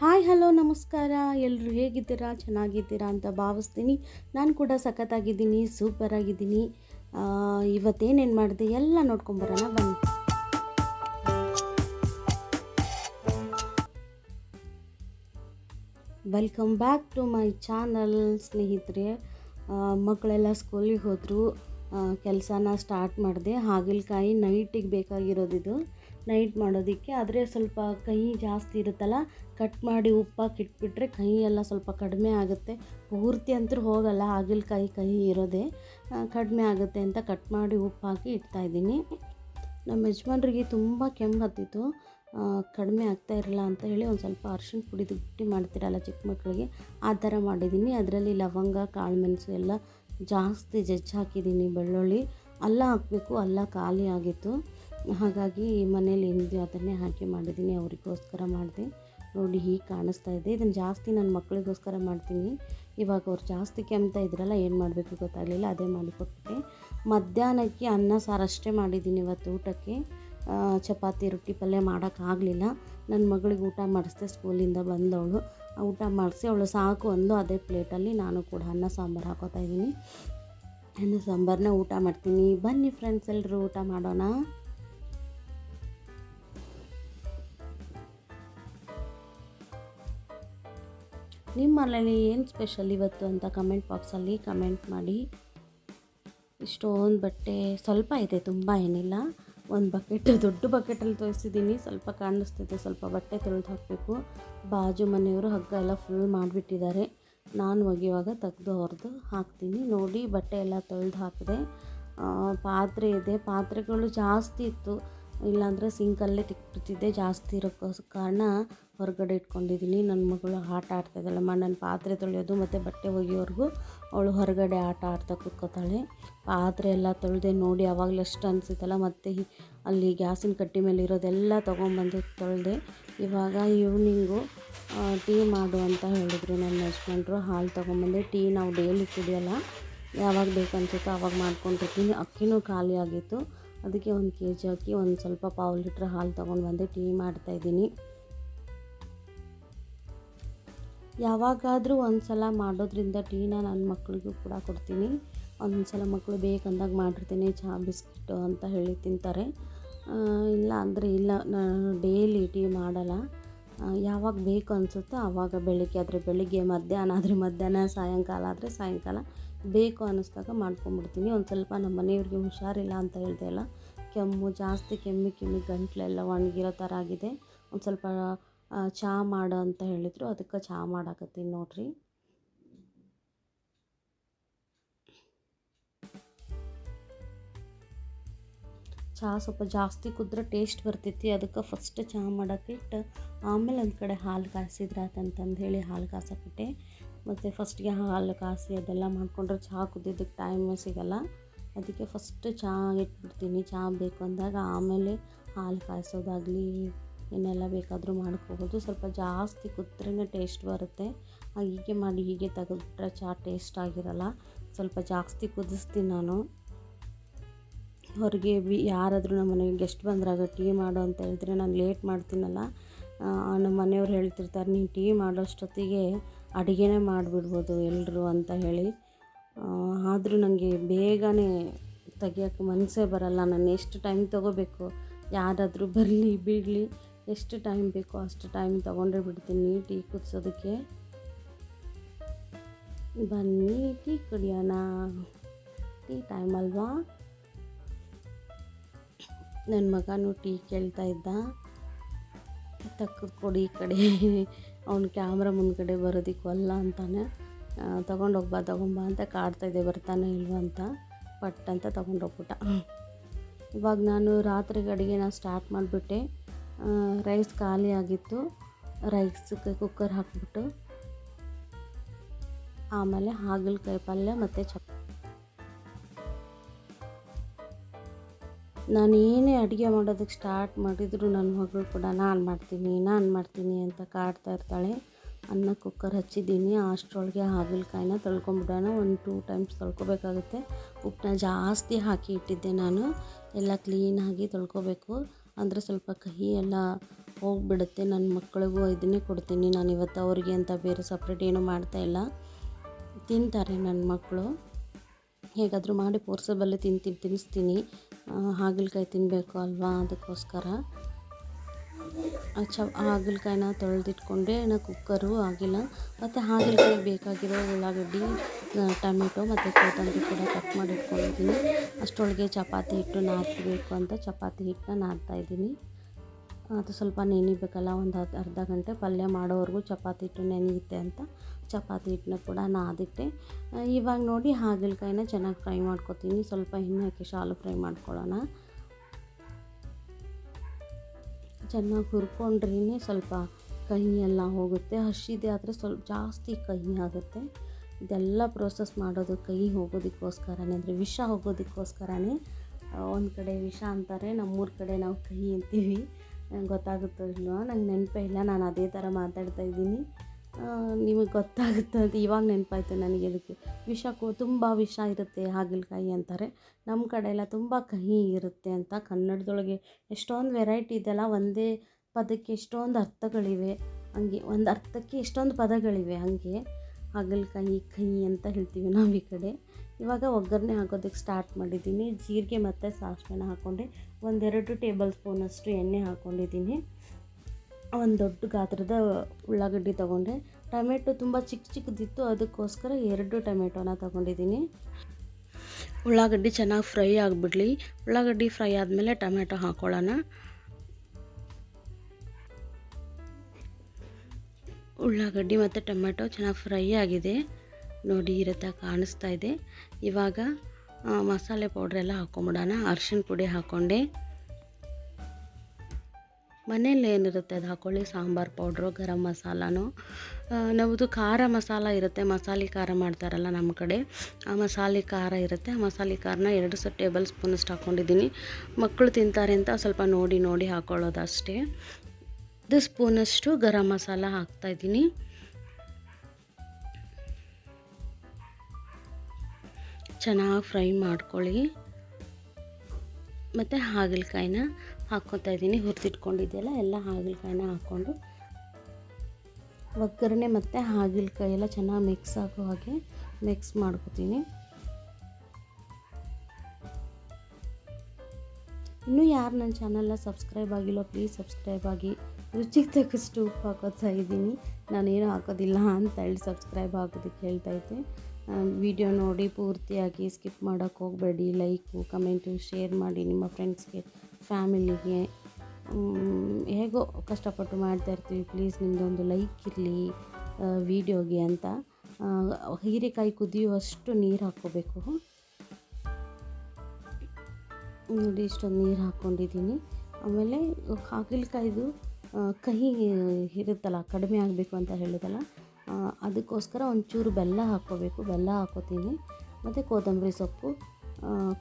Hi, hello, ನಮಸ್ಕಾರ. ಎಲ್ಲರೂ ಹೇಗಿದ್ದೀರಾ? ಚೆನ್ನಾಗಿದ್ದೀರಾ ಅಂತ ಭಾವಿಸ್ತೀನಿ. ನಾನು ಕೂಡ ಸಖತ್ತಾಗಿದ್ದೀನಿ, ಸೂಪರಾಗಿದ್ದೀನಿ. ಇವತ್ತೇನೇನು ಮಾಡಿದೆ? ಎಲ್ಲ ನೋಡ್ಕೊಂಬರೋಣ ಬನ್ನಿ. Welcome back to my channel ಸ್ನೇಹಿತರೆ. ಮಕ್ಕಳೆಲ್ಲ ಸ್ಕೂಲಿಗೆ ಹೋದರು. ಕೆಲಸನ ಸ್ಟಾರ್ಟ್ ಮಾಡಿದೆ. ಹಾಗಲಕಾಯಿ ನೈಟಿಗೆ ಬೇಕಾಗಿರೋದಿದು ನೈಟ್ ಮಾಡೋದಕ್ಕೆ. ಆದರೆ ಸ್ವಲ್ಪ ಕಹಿ ಜಾಸ್ತಿ ಇರುತ್ತಲ್ಲ, ಕಟ್ ಮಾಡಿ ಉಪ್ಪಾಕಿ ಇಟ್ಬಿಟ್ರೆ ಕಹಿ ಎಲ್ಲ ಸ್ವಲ್ಪ ಕಡಿಮೆ ಆಗುತ್ತೆ. ಪೂರ್ತಿ ಅಂತೂ ಹೋಗಲ್ಲ ಹಾಗಲಕಾಯಿ ಕಹಿ ಇರೋದೇ. ಕಡಿಮೆ ಆಗುತ್ತೆ ಅಂತ ಕಟ್ ಮಾಡಿ ಉಪ್ಪಾಕಿ ಇಡ್ತಾಯಿದ್ದೀನಿ ನಮ್ಮ ಯಜಮಾನ್ರಿಗೆ ತುಂಬ ಕೆಮ್ಮು ಹತ್ತಿತ್ತು. ಕಡಿಮೆ ಆಗ್ತಾ ಇರಲ್ಲ ಅಂತ ಹೇಳಿ ಒಂದು ಸ್ವಲ್ಪ ಅರ್ಶಿಣ ಪುಡಿದು ಗಟ್ಟಿ ಮಾಡ್ತೀರಲ್ಲ ಚಿಕ್ಕ ಮಕ್ಕಳಿಗೆ, ಆ ಥರ ಮಾಡಿದ್ದೀನಿ. ಅದರಲ್ಲಿ ಲವಂಗ, ಕಾಳುಮೆಣಸು ಎಲ್ಲ ಜಾಸ್ತಿ ಜಜ್ಜಿ ಹಾಕಿದ್ದೀನಿ ಬೆಳ್ಳುಳ್ಳಿ. ಅಲ್ಲ ಹಾಕಬೇಕು, ಅಲ್ಲ ಖಾಲಿ ಆಗಿತ್ತು. ಹಾಗಾಗಿ ಮನೇಲಿ ಏನಿದೆಯೋ ಅದನ್ನೇ ಹಾಕಿ ಮಾಡಿದ್ದೀನಿ, ಅವರಿಗೋಸ್ಕರ ಮಾಡಿದೆ. ನೋಡಿ ಹೀಗೆ ಕಾಣಿಸ್ತಾ ಇದೆ. ಇದನ್ನು ಜಾಸ್ತಿ ನನ್ನ ಮಕ್ಕಳಿಗೋಸ್ಕರ ಮಾಡ್ತೀನಿ. ಇವಾಗ ಅವ್ರು ಜಾಸ್ತಿ ಕೆಮ್ತಾ ಇದ್ರಲ್ಲ, ಏನು ಮಾಡಬೇಕು ಗೊತ್ತಾಗಲಿಲ್ಲ, ಅದೇ ಮಾಡಿಕೊಟ್ಟೆ ಮಧ್ಯಾಹ್ನಕ್ಕೆ ಅನ್ನ ಸಾರು ಅಷ್ಟೇ ಮಾಡಿದ್ದೀನಿ ಇವತ್ತು ಊಟಕ್ಕೆ. ಚಪಾತಿ, ರೊಟ್ಟಿ ಪಲ್ಯ ಮಾಡೋಕ್ಕಾಗಲಿಲ್ಲ ನನ್ನ ಮಗಳಿಗೆ ಊಟ ಮಾಡಿಸ್ದೆ ಸ್ಕೂಲಿಂದ ಬಂದವಳು. ಊಟ ಮಾಡಿಸಿ ಅವಳು ಸಾಕು ಅಂದ್ಲು. ಅದೇ ಪ್ಲೇಟಲ್ಲಿ ನಾನು ಕೂಡ ಅನ್ನ ಸಾಂಬಾರು ಹಾಕೋತಾ ಇದ್ದೀನಿ. ಅನ್ನ ಸಾಂಬಾರನ್ನ ಊಟ ಮಾಡ್ತೀನಿ. ಬನ್ನಿ ಫ್ರೆಂಡ್ಸ್ ಎಲ್ಲರೂ ಊಟ ಮಾಡೋಣ. ನಿಮ್ಮ ಮನೇಲಿ ಏನು ಸ್ಪೆಷಲ್ ಇವತ್ತು ಅಂತ ಕಮೆಂಟ್ ಬಾಕ್ಸಲ್ಲಿ ಕಮೆಂಟ್ ಮಾಡಿ. ಇಷ್ಟೊಂದು ಬಟ್ಟೆ ಸ್ವಲ್ಪ ಇದೆ, ತುಂಬ ಏನಿಲ್ಲ. ಒಂದು ಬಕೆಟ್ ದೊಡ್ಡ ಬಕೆಟಲ್ಲಿ ತೋರಿಸಿದ್ದೀನಿ ಸ್ವಲ್ಪ ಕಾಣಿಸ್ತಿದೆ, ಸ್ವಲ್ಪ ಬಟ್ಟೆ ತೊಳೆದು ಹಾಕಬೇಕು. ಬಾಜು ಮನೆಯವರು ಹಗ್ಗ ಎಲ್ಲ ಫುಲ್ ಮಾಡಿಬಿಟ್ಟಿದ್ದಾರೆ. ನಾನು ಒಗೆಯುವಾಗ ತೆಗೆದು ಹೊರದು ಹಾಕ್ತೀನಿ. ನೋಡಿ, ಬಟ್ಟೆ ಎಲ್ಲ ತೊಳೆದು ಹಾಕಿದೆ. ಪಾತ್ರೆ ಇದೆ. ಪಾತ್ರೆಗಳು ಜಾಸ್ತಿ ಇತ್ತು. ಇಲ್ಲಾಂದರೆ ಸಿಂಕಲ್ಲೇ ತಿಕ್ಬಿಡ್ತಿದ್ದೆ. ಜಾಸ್ತಿ ಇರೋಕ್ಕೋ ಕಾರಣ ಹೊರಗಡೆ ಇಟ್ಕೊಂಡಿದ್ದೀನಿ. ನನ್ನ ಮಗಳು ಆಟ ಆಡ್ತಾಯಿದ್ದಾಳಮ್ಮ ನನ್ನ ಪಾತ್ರೆ ತೊಳೆಯೋದು ಮತ್ತು ಬಟ್ಟೆ ಒಗೆಯೋವರೆಗೂ ಅವಳು ಹೊರಗಡೆ ಆಟ ಆಡ್ತಾ ಕೂತ್ಕೋತಾಳೆ. ಪಾತ್ರೆ ಎಲ್ಲ ತೊಳೆದೆ ನೋಡಿ ಆವಾಗಲೇ ಅಷ್ಟು ಅನಿಸುತ್ತಲ್ಲ, ಮತ್ತು ಅಲ್ಲಿ ಗ್ಯಾಸಿನ ಕಟ್ಟಿ ಮೇಲೆ ಇರೋದೆಲ್ಲ ತೊಗೊಂಬಂದು ತೊಳೆದೆ. ಇವಾಗ ಈವ್ನಿಂಗು ಟೀ ಮಾಡು ಅಂತ ಹೇಳಿದ್ರು ನನ್ನ ಯಜಮಾನ್ರು. ಹಾಲು ತೊಗೊಂಬಂದೆ. ಟೀ ನಾವು ಡೈಲಿ ಕುಡಿಯೋಲ್ಲ. ಯಾವಾಗ ಬೇಕನ್ಸುತ್ತೋ ಆವಾಗ ಮಾಡ್ಕೊಂಡಿರ್ತೀನಿ. ಅಕ್ಕಿನೂ ಖಾಲಿ ಆಗಿತ್ತು. ಅದಕ್ಕೆ ಒಂದು ಕೆ ಜಿ ಅಕ್ಕಿ, ಒಂದು ಸ್ವಲ್ಪ ಪಾವು ಲೀಟ್ರ್ ಹಾಲು ತೊಗೊಂಡು ಬಂದು ಟೀ ಮಾಡ್ತಾಯಿದ್ದೀನಿ ಯಾವಾಗಾದರೂ ಒಂದು ಸಲ ಮಾಡೋದ್ರಿಂದ ಟೀನ ನನ್ನ ಮಕ್ಕಳಿಗೂ ಕೂಡ ಕೊಡ್ತೀನಿ. ಒಂದು ಸಲ ಮಕ್ಕಳು ಬೇಕಂದಾಗ ಮಾಡಿರ್ತೀನಿ ಚಹಾ ಬಿಸ್ಕಿಟ್ಟು ಅಂತ ಹೇಳಿ ತಿಂತಾರೆ. ಇಲ್ಲ ಅಂದರೆ ಇಲ್ಲ, ನಾನು ಡೈಲಿ ಟೀ ಮಾಡಲ್ಲ. ಯಾವಾಗ ಬೇಕು ಅನಿಸುತ್ತೋ ಆವಾಗ ಬೆಳಿಗ್ಗೆ ಆದರೆ ಬೆಳಿಗ್ಗೆ, ಮಧ್ಯಾಹ್ನ ಆದರೆ ಮಧ್ಯಾಹ್ನ, ಸಾಯಂಕಾಲ ಆದರೆ ಸಾಯಂಕಾಲ ಬೇಕು ಅನ್ನಿಸ್ದಾಗ ಮಾಡ್ಕೊಂಬಿಡ್ತೀನಿ. ಒಂದು ಸ್ವಲ್ಪ ನಮ್ಮ ಮನೆಯವ್ರಿಗೆ ಹುಷಾರಿಲ್ಲ ಅಂತ ಹೇಳಿದೆ ಅಲ್ಲ. ಕೆಮ್ಮು, ಜಾಸ್ತಿ ಕೆಮ್ಮಿ ಕೆಮ್ಮಿ ಗಂಟ್ಲೆಲ್ಲ ಒಣಗಿರೋ ಥರ ಆಗಿದೆ. ಒಂದು ಸ್ವಲ್ಪ ಚಹಾ ಮಾಡು ಅಂತ ಹೇಳಿದರು. ಅದಕ್ಕೆ ಚಹಾ ಮಾಡಾಕತ್ತೀನಿ ನೋಡಿರಿ. ಚಹಾ ಸ್ವಲ್ಪ ಜಾಸ್ತಿ ಕುದ್ರೆ ಟೇಸ್ಟ್ ಬರ್ತೈತಿ ಅದಕ್ಕೆ ಫಸ್ಟ್ ಚಹಾ ಮಾಡೋಕ್ಕಿಟ್ಟು ಆಮೇಲೆ ಒಂದು ಕಡೆ ಹಾಲು ಕಾಯಿಸಿದ್ರಾತಂತಂದು ಹೇಳಿ ಹಾಲು ಕಾಸಕ್ಕಿಟ್ಟೆ ಮತ್ತು ಫಸ್ಟಿಗೆ ಹಾಲು ಕಾಸಿ ಅದೆಲ್ಲ ಮಾಡಿಕೊಂಡ್ರೆ ಚಹಾ ಕುದ್ದಿದ್ದಕ್ಕೆ ಟೈಮೇ ಸಿಗಲ್ಲ. ಅದಕ್ಕೆ ಫಸ್ಟ್ ಚಹಾ ಇಟ್ಬಿಡ್ತೀನಿ. ಚಹಾ ಬೇಕು ಅಂದಾಗ ಆಮೇಲೆ ಹಾಲು ಕಾಯಿಸೋದಾಗಲಿ ಏನೆಲ್ಲ ಬೇಕಾದರೂ ಮಾಡ್ಕೋಬೋದು. ಸ್ವಲ್ಪ ಜಾಸ್ತಿ ಕುದ್ರೇ ಟೇಸ್ಟ್ ಬರುತ್ತೆ. ಹಾಗೆ ಮಾಡಿ ಹೀಗೆ ತೆಗೆದ್ಬಿಟ್ರೆ ಚಹಾ ಟೇಸ್ಟ್ ಆಗಿರಲ್ಲ. ಸ್ವಲ್ಪ ಜಾಸ್ತಿ ಕುದಿಸ್ತೀನಿ ನಾನು. ಹೊರಗೆ ಬಿ, ಯಾರಾದರೂ ನಮ್ಮ ಮನೆಗೆ ಗೆಸ್ಟ್ ಬಂದಾಗ ಟೀ ಮಾಡು ಅಂತ ಹೇಳಿದ್ರೆ ನಾನು ಲೇಟ್ ಮಾಡ್ತೀನಲ್ಲ. ನಮ್ಮ ಮನೆಯವ್ರು ಹೇಳ್ತಿರ್ತಾರೆ, ನೀನು ಟೀ ಮಾಡೋಷ್ಟೊತ್ತಿಗೆ ಅಡುಗೆನೇ ಮಾಡಿಬಿಡ್ಬೋದು ಎಲ್ಲರೂ ಅಂತ ಹೇಳಿ. ಆದರೂ ನನಗೆ ಬೇಗನೆ ತೆಗಿಯೋಕ್ಕೆ ಮನಸ್ಸೇ ಬರಲ್ಲ. ನಾನು ಎಷ್ಟು ಟೈಮ್ ತೊಗೋಬೇಕು? ಯಾರಾದರೂ ಬರಲಿ, ಬಿಡಲಿ. ಎಷ್ಟು ಟೈಮ್ ಬೇಕೋ ಅಷ್ಟು ಟೈಮ್ ತೊಗೊಂಡೇ ಬಿಡ್ತೀನಿ ಟೀ ಕುದಿಸೋದಕ್ಕೆ. ಬನ್ನಿ, ಟೀ ಕುಡಿಯೋಣ. ಟೀ ಟೈಮ್ ಅಲ್ವಾ? ನನ್ನ ಮಗನೂ ಟೀ ಕೇಳ್ತಾ ಇದ್ದ. ತಕ್ಕ ಕೊಡಿ ಈ ಕಡೆ. ಅವ್ನು ಕ್ಯಾಮ್ರ ಮುಂದ್ಗಡೆ ಬರೋದಕ್ಕೆ ಅಲ್ಲ ಅಂತಾನೆ ತೊಗೊಂಡೋಗ್ಬಾ, ತೊಗೊಂಬಾ ಅಂತ ಕಾಡ್ತಾಯಿದ್ದೆ ಬರ್ತಾನೆ ಇಲ್ವೋ ಅಂತ ಪಟ್ ಅಂತ ತೊಗೊಂಡೋಗ್ಬಿಟ್ಟ. ಇವಾಗ ನಾನು ರಾತ್ರಿಗೆ ಅಡುಗೆನ ಸ್ಟಾರ್ಟ್ ಮಾಡಿಬಿಟ್ಟೆ. ರೈಸ್ ಖಾಲಿ ಆಗಿತ್ತು ರೈಸ್ಗೆ ಕುಕ್ಕರ್ ಹಾಕ್ಬಿಟ್ಟು, ಆಮೇಲೆ ಹಾಗಲಕಾಯಿ ಪಲ್ಯ ಮತ್ತು ಚಪ್ ನಾನು ಏನೇ ಅಡುಗೆ ಮಾಡೋದಕ್ಕೆ ಸ್ಟಾರ್ಟ್ ಮಾಡಿದ್ರು ನನ್ನ ಮಗಳು ಕೂಡ, ನಾನು ಮಾಡ್ತೀನಿ ನಾನು ಮಾಡ್ತೀನಿ ಅಂತ ಕಾಡ್ತಾ ಇರ್ತಾಳೆ. ಅನ್ನ ಕುಕ್ಕರ್ ಹಚ್ಚಿದ್ದೀನಿ. ಅಷ್ಟರೊಳಗೆ ಹಾಗಲಕಾಯಿನ ತೊಳ್ಕೊಂಬಿಡೋಣ. ಒಂದು ಟೂ ಟೈಮ್ಸ್ ತೊಳ್ಕೊಬೇಕಾಗುತ್ತೆ. ಉಪ್ಪನ್ನ ಜಾಸ್ತಿ ಹಾಕಿ ಇಟ್ಟಿದ್ದೆ ನಾನು. ಎಲ್ಲ ಕ್ಲೀನಾಗಿ ತೊಳ್ಕೊಬೇಕು. ಅಂದರೆ ಸ್ವಲ್ಪ ಕಹಿ ಎಲ್ಲ ಹೋಗಿಬಿಡುತ್ತೆ. ನನ್ನ ಮಕ್ಕಳಿಗೂ ಇದನ್ನೇ ಕೊಡ್ತೀನಿ. ನಾನು ಇವತ್ತು ಅವರಿಗೆ ಅಂತ ಬೇರೆ ಸಪ್ರೇಟ್ ಏನೂ ಮಾಡ್ತಾಯಿಲ್ಲ ತಿಂತಾರೆ ನನ್ನ ಮಕ್ಕಳು ಹೇಗಾದರೂ ಮಾಡಿ ಪೋರ್ಸಬಲ್ಲೇ ತಿಂತೀನಿ ತಿನ್ ತಿನ್ನಿಸ್ತೀನಿ ಹಾಗಲಕಾಯಿ ತಿನ್ನಬೇಕು ಅಲ್ವಾ ಅದಕ್ಕೋಸ್ಕರ? ಚ ಹಾಗಲಕಾಯಿನ ತೊಳೆದಿಟ್ಕೊಂಡೆ ನಾ ಕುಕ್ಕರು ಆಗಿಲ್ಲ. ಮತ್ತು ಹಾಗಲಕಾಯಿ ಬೇಕಾಗಿರೋ ಉಳ್ಳಾಗಡ್ಡಿ ಟೊಮೆಟೊ ಮತ್ತು ಕೊತ್ತಂಬರಿ ಕೂಡ ಕಟ್ ಮಾಡಿ ಇಟ್ಕೊಂಡಿದ್ದೀನಿ ಅಷ್ಟರೊಳಗೆ ಚಪಾತಿ ಹಿಟ್ಟು ನಾದಬೇಕು ಅಂತ ಚಪಾತಿ ಹಿಟ್ಟನ್ನ ನಾದ್ತಾಯಿದ್ದೀನಿ ಅದು ಸ್ವಲ್ಪ ನೆನಿಬೇಕಲ್ಲ ಒಂದು ಅರ್ಧ ಗಂಟೆ ಪಲ್ಯ ಮಾಡೋವರೆಗೂ ಚಪಾತಿ ಹಿಟ್ಟು ನೆನೆಯುತ್ತೆ ಅಂತ ಚಪಾತಿ ಹಿಟ್ಟನ್ನ ಕೂಡ ನಾದಿಟ್ಟೆ. ಇವಾಗ ನೋಡಿ ಹಾಗಲಕಾಯಿನ ಚೆನ್ನಾಗಿ ಫ್ರೈ ಮಾಡ್ಕೊತೀನಿ. ಸ್ವಲ್ಪ ಎಣ್ಣೆ ಹಾಕಿ ಶಾಲು ಫ್ರೈ ಮಾಡ್ಕೊಳ್ಳೋಣ. ಚೆನ್ನಾಗಿ ಹುರ್ಕೊಂಡ್ರೇ ಸ್ವಲ್ಪ ಕಹಿ ಎಲ್ಲ ಹೋಗುತ್ತೆ. ಹಸಿದೆ ಆದರೆ ಸ್ವಲ್ಪ ಜಾಸ್ತಿ ಕಹಿ ಆಗುತ್ತೆ. ಇದೆಲ್ಲ ಪ್ರೋಸೆಸ್ ಮಾಡೋದು ಕಹಿ ಹೋಗೋದಕ್ಕೋಸ್ಕರನೇ, ಅಂದರೆ ವಿಷ ಹೋಗೋದಕ್ಕೋಸ್ಕರನೇ. ಒಂದು ಕಡೆ ವಿಷ ಅಂತಾರೆ, ನಮ್ಮೂರ ಕಡೆ ನಾವು ಕಹಿ ಅಂತೀವಿ. ನಂಗೆ ಗೊತ್ತಾಗುತ್ತೋ ಇಲ್ವೋ? ನಂಗೆ ನೆನಪೇ ಇಲ್ಲ, ನಾನು ಅದೇ ಥರ ಮಾತಾಡ್ತಾ ಇದ್ದೀನಿ. ನಿಮಗೆ ಗೊತ್ತಾಗುತ್ತೆ ಅಂತ ಇವಾಗ ನೆನಪಾಯ್ತು ನನಗೆ ಇದಕ್ಕೆ. ವಿಷ ಕೋ, ತುಂಬ ವಿಷ ಇರುತ್ತೆ ಹಾಗಲಕಾಯಿ ಅಂತಾರೆ. ನಮ್ಮ ಕಡೆ ಎಲ್ಲ ತುಂಬ ಕಹಿ ಇರುತ್ತೆ ಅಂತ ಕನ್ನಡದೊಳಗೆ ಎಷ್ಟೊಂದು ವೆರೈಟಿ ಇದೆಲ್ಲ, ಒಂದೇ ಪದಕ್ಕೆ ಎಷ್ಟೊಂದು ಅರ್ಥಗಳಿವೆ. ಹಂಗೆ ಒಂದು ಅರ್ಥಕ್ಕೆ ಎಷ್ಟೊಂದು ಪದಗಳಿವೆ ಹಾಗೆ. ಹಾಗಲಕಾಯಿ ಕಹಿ ಅಂತ ಹೇಳ್ತೀವಿ ನಾವು ಈ ಕಡೆ. ಇವಾಗ ಒಗ್ಗರಣೆ ಹಾಕೋದಕ್ಕೆ ಸ್ಟಾರ್ಟ್ ಮಾಡಿದ್ದೀನಿ. ಜೀರಿಗೆ ಮತ್ತು ಸಾಸಿವೆನ ಹಾಕ್ಕೊಂಡೆ ಒಂದೆರಡು ಟೇಬಲ್ ಸ್ಪೂನಷ್ಟು ಎಣ್ಣೆ ಹಾಕ್ಕೊಂಡಿದ್ದೀನಿ ಒಂದು ದೊಡ್ಡ ಗಾತ್ರದ ಉಳ್ಳಾಗಡ್ಡಿ ತೊಗೊಂಡೆ. ಟೊಮೆಟೊ ತುಂಬ ಚಿಕ್ಕ ಚಿಕ್ಕದಿತ್ತು ಅದಕ್ಕೋಸ್ಕರ ಎರಡು ಟೊಮೆಟೊನ ತೊಗೊಂಡಿದ್ದೀನಿ. ಉಳ್ಳಾಗಡ್ಡಿ ಚೆನ್ನಾಗಿ ಫ್ರೈ ಆಗಿಬಿಡ್ಲಿ. ಉಳ್ಳಾಗಡ್ಡಿ ಫ್ರೈ ಆದಮೇಲೆ ಟೊಮೆಟೊ ಹಾಕ್ಕೊಳ್ಳೋಣ ಉಳ್ಳಾಗಡ್ಡಿ ಮತ್ತು ಟೊಮೆಟೊ ಚೆನ್ನಾಗಿ ಫ್ರೈ ಆಗಿದೆ. ನೋಡಿ ಈ ರೀತಿ ಕಾಣಿಸ್ತಾ ಇದೆ. ಇವಾಗ ಮಸಾಲೆ ಪೌಡ್ರೆಲ್ಲ ಹಾಕೊಂಬಿಡೋಣ. ಅರ್ಶಿನ ಪುಡಿ ಹಾಕ್ಕೊಂಡೆ ಮನೇಲಿ ಏನಿರುತ್ತೆ ಅದು ಹಾಕ್ಕೊಳ್ಳಿ ಸಾಂಬಾರು ಪೌಡ್ರು ಗರಂ ಮಸಾಲನೋ? ನಮ್ಮದು ಖಾರ ಮಸಾಲ ಇರುತ್ತೆ. ಮಸಾಲೆ ಖಾರ ಮಾಡ್ತಾರಲ್ಲ ನಮ್ಮ ಕಡೆ. ಆ ಮಸಾಲೆ ಖಾರ ಇರುತ್ತೆ. ಆ ಮಸಾಲೆ ಖಾರನ ಎರಡು ಸ ಟೇಬಲ್ ಸ್ಪೂನಷ್ಟು ಹಾಕ್ಕೊಂಡಿದ್ದೀನಿ ಮಕ್ಕಳು ತಿಂತಾರೆ ಅಂತ ಸ್ವಲ್ಪ ನೋಡಿ ನೋಡಿ ಹಾಕ್ಕೊಳ್ಳೋದು ಅಷ್ಟೇ ಇದು ಸ್ಪೂನಷ್ಟು ಗರಂ ಮಸಾಲ ಹಾಕ್ತಾಯಿದ್ದೀನಿ ಚೆನ್ನಾಗಿ ಫ್ರೈ ಮಾಡ್ಕೊಳ್ಳಿ. ಮತ್ತು ಹಾಗಲಕಾಯಿನ ಹಾಕ್ಕೊತಾ ಇದ್ದೀನಿ. ಹುರಿದಿಟ್ಕೊಂಡಿದ್ದೆಲ್ಲ ಎಲ್ಲ ಹಾಗಲಕಾಯಿನ ಹಾಕ್ಕೊಂಡು. ಒಗ್ಗರಣೆ ಮತ್ತು ಹಾಗಲಕಾಯಿ ಎಲ್ಲ ಚೆನ್ನಾಗಿ ಮಿಕ್ಸ್ ಆಗೋ ಹಾಗೆ ಮಿಕ್ಸ್ ಮಾಡ್ಕೊತೀನಿ. ಇನ್ನೂ ಯಾರು ನನ್ನ ಚಾನಲ್ನ ಸಬ್ಸ್ಕ್ರೈಬ್ ಆಗಿಲ್ಲ ಪ್ಲೀಸ್ ಸಬ್ಸ್ಕ್ರೈಬ್ ಆಗಿ. ರುಚಿಗೆ ತಕ್ಕಷ್ಟು ಉಪ್ಪು ಹಾಕೋತಾ ಇದ್ದೀನಿ. ನಾನೇನು ಹಾಕೋದಿಲ್ಲ ಅಂತ ಹೇಳಿ ಸಬ್ಸ್ಕ್ರೈಬ್ ಆಗೋದಕ್ಕೆ ಹೇಳ್ತಾ ಇದ್ದೆ. ವಿಡಿಯೋ ನೋಡಿ ಪೂರ್ತಿಯಾಗಿ ಸ್ಕಿಪ್ ಮಾಡೋಕ್ಕೆ ಹೋಗಬೇಡಿ ಲೈಕು ಕಮೆಂಟು ಶೇರ್ ಮಾಡಿ ನಿಮ್ಮ ಫ್ರೆಂಡ್ಸ್ಗೆ ಫ್ಯಾಮಿಲಿಗೆ ಹೇಗೋ ಕಷ್ಟಪಟ್ಟು ಮಾಡ್ತಾ ಇರ್ತೀವಿ ಪ್ಲೀಸ್ ನಿಮ್ಮದೊಂದು ಲೈಕ್ ಇರಲಿ ವಿಡಿಯೋಗೆ ಅಂತ. ಹೀರೆಕಾಯಿ ಕುದಿಯುವಷ್ಟು ನೀರು ಹಾಕ್ಕೋಬೇಕು. ನೋಡಿ ಇಷ್ಟೊಂದು ನೀರು ಹಾಕ್ಕೊಂಡಿದ್ದೀನಿ. ಆಮೇಲೆ ಹಾಗಲಕಾಯ್ದು ಕಹಿ ಇರುತ್ತಲ್ಲ, ಕಡಿಮೆ ಆಗಬೇಕು ಅಂತ ಹೇಳಿದಲ್ಲ ಅದಕ್ಕೋಸ್ಕರ ಒಂಚೂರು ಬೆಲ್ಲ ಹಾಕ್ಕೋಬೇಕು. ಬೆಲ್ಲ ಹಾಕೋತೀನಿ. ಮತ್ತು ಕೊತ್ತಂಬರಿ ಸೊಪ್ಪು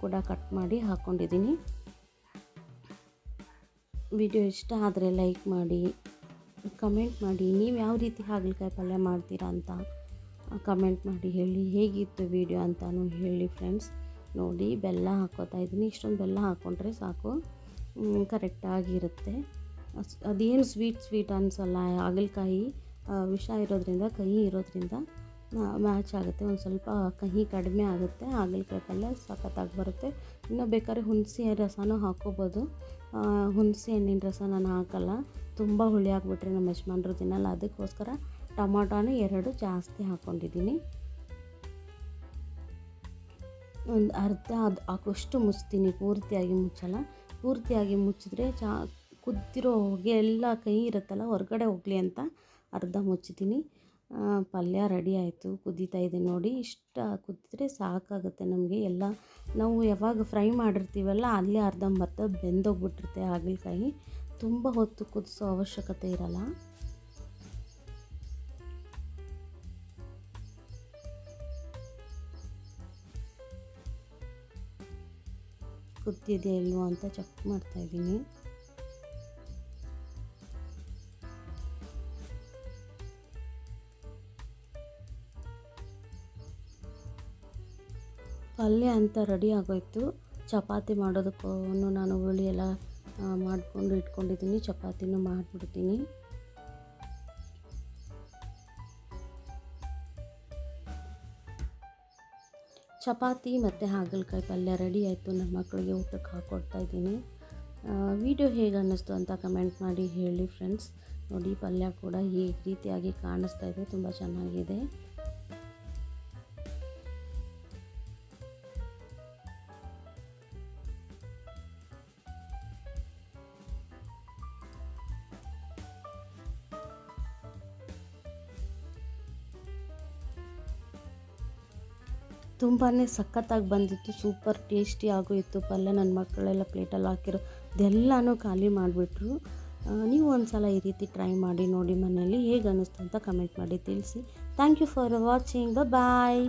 ಕೂಡ ಕಟ್ ಮಾಡಿ ಹಾಕ್ಕೊಂಡಿದ್ದೀನಿ ವಿಡಿಯೋ ಇಷ್ಟ ಆದರೆ ಲೈಕ್ ಮಾಡಿ, ಕಮೆಂಟ್ ಮಾಡಿ. ನೀವು ಯಾವ ರೀತಿ ಹಾಗಲಕಾಯಿ ಪಲ್ಯ ಮಾಡ್ತೀರಾ ಅಂತ ಕಮೆಂಟ್ ಮಾಡಿ ಹೇಳಿ. ಹೇಗಿತ್ತು ವಿಡಿಯೋ ಅಂತಲೂ ಹೇಳಿ ಫ್ರೆಂಡ್ಸ್. ನೋಡಿ, ಬೆಲ್ಲ ಹಾಕೋತಾ ಇದ್ದೀನಿ. ಇಷ್ಟೊಂದು ಬೆಲ್ಲ ಹಾಕ್ಕೊಂಡ್ರೆ ಸಾಕು. ಕರೆಕ್ಟಾಗಿರುತ್ತೆ ಅದೇನು ಸ್ವೀಟ್ ಸ್ವೀಟ್ ಅನಿಸಲ್ಲ, ಹಾಗಲಕಾಯಿ ವಿಷ ಇರೋದ್ರಿಂದ, ಕಹಿ ಇರೋದ್ರಿಂದ ಮ್ಯಾಚ್ ಆಗುತ್ತೆ. ಒಂದು ಸ್ವಲ್ಪ ಕಹಿ ಕಡಿಮೆ ಆಗುತ್ತೆ. ಹಾಗಲಕಾಯಿ ಪಲ್ಯ ಸಖತ್ತಾಗಿ ಬರುತ್ತೆ. ಇನ್ನು ಬೇಕಾದ್ರೆ ಹುಣಸೆ ರಸನೂ ಹಾಕ್ಕೋಬೋದು ಹುಣಸೆ ಹಣ್ಣಿನ ರಸ ನಾನು ಹಾಕಲ್ಲ. ತುಂಬ ಹುಳಿ ಹಾಕ್ಬಿಟ್ರೆ ನಮ್ಮ ಯಜಮಾನ್ರು ತಿನ್ನಲ್ಲ. ಅದಕ್ಕೋಸ್ಕರ ಟೊಮಾಟೋನ ಎರಡು ಜಾಸ್ತಿ ಹಾಕ್ಕೊಂಡಿದ್ದೀನಿ ಒಂದು ಅರ್ಧ ಅದು ಹಾಕುವಷ್ಟು ಮುಚ್ತೀನಿ. ಪೂರ್ತಿಯಾಗಿ ಮುಚ್ಚಲ್ಲ. ಪೂರ್ತಿಯಾಗಿ ಮುಚ್ಚಿದ್ರೆ ಚಾ, ಕುದ್ದಿರೋ ಹೊಗೆ ಎಲ್ಲ ಕೈ ಇರುತ್ತಲ್ಲ, ಹೊರಗಡೆ ಹೋಗಲಿ ಅಂತ ಅರ್ಧ ಮುಚ್ಚಿದ್ದೀನಿ. ಪಲ್ಯ ರೆಡಿ ಆಯಿತು. ಕುದೀತಾ ಇದೆ ನೋಡಿ. ಇಷ್ಟ ಕುದಿದ್ರೆ ಸಾಕಾಗುತ್ತೆ ನಮಗೆ. ಎಲ್ಲ ನಾವು ಯಾವಾಗ ಫ್ರೈ ಮಾಡಿರ್ತೀವಲ್ಲ, ಅಲ್ಲೇ ಅರ್ಧಂಬರ್ಧ ಬೆಂದೋಗ್ಬಿಟ್ಟಿರುತ್ತೆ ಹಾಗಲಕಾಯಿ. ತುಂಬ ಹೊತ್ತು ಕುದಿಸೋ ಅವಶ್ಯಕತೆ ಇರಲ್ಲ. ಕುದ್ದಿದೆಯಲ್ವೋ ಅಂತ ಚೆಕ್ ಮಾಡ್ತಾ ಪಲ್ಯ ಅಂತ ರೆಡಿ ಆಗೋಯಿತು. ಚಪಾತಿ ಮಾಡೋದಕ್ಕೂ ನಾನು ಹುಳಿ ಎಲ್ಲ ಮಾಡಿಕೊಂಡು ಇಟ್ಕೊಂಡಿದ್ದೀನಿ. ಚಪಾತಿನೂ ಮಾಡಿಬಿಡ್ತೀನಿ. ಚಪಾತಿ ಮತ್ತು ಹಾಗಲಕಾಯಿ ಪಲ್ಯ ರೆಡಿ ಆಯಿತು. ನನ್ನ ಮಕ್ಕಳಿಗೆ ಊಟಕ್ಕೆ ಹಾಕ್ಕೊಡ್ತಾ ಇದ್ದೀನಿ. ವಿಡಿಯೋ ಹೇಗೆ ಅನ್ನಿಸ್ತು ಅಂತ ಕಮೆಂಟ್ ಮಾಡಿ ಹೇಳಿ ಫ್ರೆಂಡ್ಸ್. ನೋಡಿ, ಪಲ್ಯ ಕೂಡ ಈ ರೀತಿಯಾಗಿ ಕಾಣಿಸ್ತಾ ಇದೆ. ತುಂಬ ಚೆನ್ನಾಗಿದೆ. ತುಂಬಾ ಸಖತ್ತಾಗಿ ಬಂದಿತ್ತು, ಸೂಪರ್ ಟೇಸ್ಟಿ ಆಗು ಇತ್ತು ಪಲ್ಯ ನನ್ನ ಮಕ್ಕಳೆಲ್ಲ ಪ್ಲೇಟಲ್ಲಿ ಹಾಕಿರೋ ಇದೆಲ್ಲನೂ ಖಾಲಿ ಮಾಡಿಬಿಟ್ರು. ನೀವು ಒಂದು ಸಲ ಈ ರೀತಿ ಟ್ರೈ ಮಾಡಿ ನೋಡಿ ಮನೆಯಲ್ಲಿ ಹೇಗೆ ಅನ್ನಿಸ್ತು ಅಂತ ಕಮೆಂಟ್ ಮಾಡಿ ತಿಳಿಸಿ. Thank you for watching. Bye